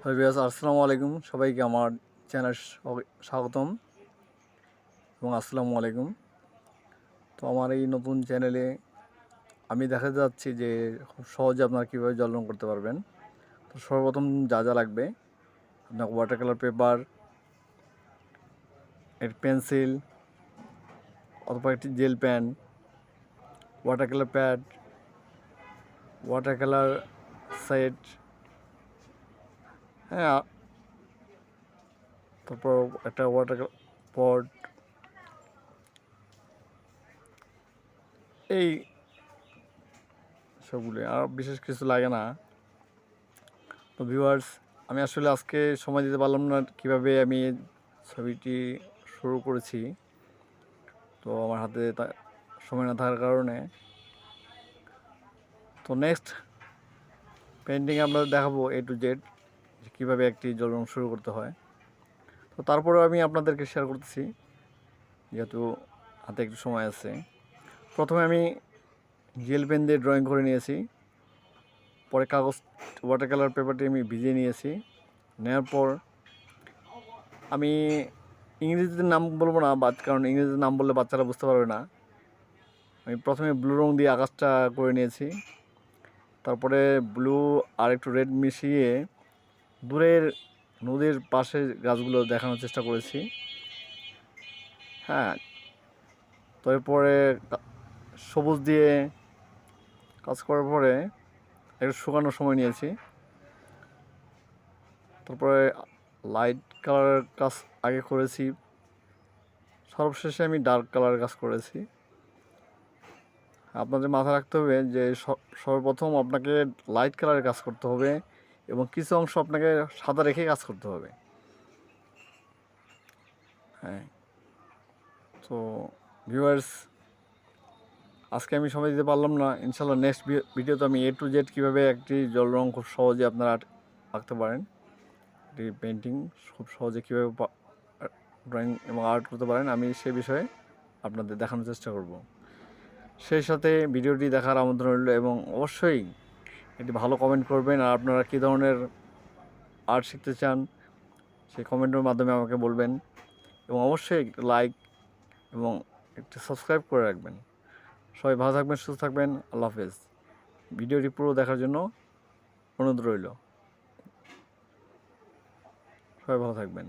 Hello বিয়াস আসসালামু আলাইকুম। সবাইকে আমার চ্যানেল স্বাগতম এবং আসসালামু আলাইকুম। তো আমার এই নতুন চ্যানেলে আমি দেখা যাচ্ছি যে খুব সহজে আপনারা কীভাবে জল রং করতে পারবেন। তো সর্বপ্রথম যা যা লাগবে আপনার ওয়াটার কালার পেপার এর পেন্সিল অথবা একটি gel pen water colour pad water colour set হ্যাঁ। তারপর একটা ওয়াটার পট এই সবগুলো আর বিশেষ কিছু লাগে না। তো ভিউয়ার্স আমি আসলে আজকে সময় দিতে পারলাম না কীভাবে আমি ছবিটি শুরু করেছি। তো আমার হাতে সময় না থাকার কারণে। তো নেক্সট পেন্টিং আপনাদের দেখাবো এ টু জেড যে কীভাবে একটি জল রং শুরু করতে হয়। তো তারপরেও আমি আপনাদেরকে শেয়ার করতেছি, যেহেতু হাতে একটু সময় আছে। প্রথমে আমি জেল পেন দিয়ে ড্রয়িং করে নিয়েছি। পরে কাগজ ওয়াটার কালার পেপারটি আমি ভিজিয়ে নিয়েছি। নেওয়ার পর আমি ইংরেজিতে নাম বলব না, বাট কারণ ইংরেজিতে নাম বললে বাচ্চারা বুঝতে পারবে না। আমি প্রথমে ব্লু রং দিয়ে আকাশটা করে নিয়েছি। তারপরে ব্লু আর একটু রেড মিশিয়ে দূরের নদীর পাশে গাছগুলো দেখানোর চেষ্টা করেছি। হ্যাঁ তারপরে সবুজ দিয়ে কাজ করার পরে একটু শুকানোর সময় নিয়েছি। তারপরে লাইট কালারের কাজ আগে করেছি। সর্বশেষে আমি ডার্ক কালারের কাজ করেছি। আপনাদের মাথায় রাখতে হবে যে সর্বপ্রথম আপনাকে লাইট কালারের কাজ করতে হবে। এবং কিছু অংশ আপনাকে সাদা রেখে কাজ করতে হবে। হ্যাঁ। তো ভিউয়ার্স আজকে আমি সময় দিতে পারলাম না। ইনশাল্লাহ নেক্সট ভিডিওতে আমি এ টু জেড কীভাবে একটি জল রং খুব সহজে আপনারা আঁক- আঁকতে পারেন। একটি পেন্টিং খুব সহজে কীভাবে ড্রয়িং এবং আর্ট করতে পারেন। আমি সে বিষয়ে আপনাদের দেখানোর চেষ্টা করব। সেই সাথে ভিডিওটি দেখার আমন্ত্রণ রইল এবং অবশ্যই একটি ভালো কমেন্ট করবেন আর আপনারা কী ধরনের আর্ট শিখতে চান, সেই কমেন্টের মাধ্যমে আমাকে বলবেন। এবং অবশ্যই লাইক এবং একটি সাবস্ক্রাইব করে রাখবেন। সবাই ভালো থাকবেন, সুস্থ থাকবেন, আল্লাহ হাফেজ। ভিডিওটি পুরো দেখার জন্য অনুরোধ রইল। সবাই ভালো থাকবেন।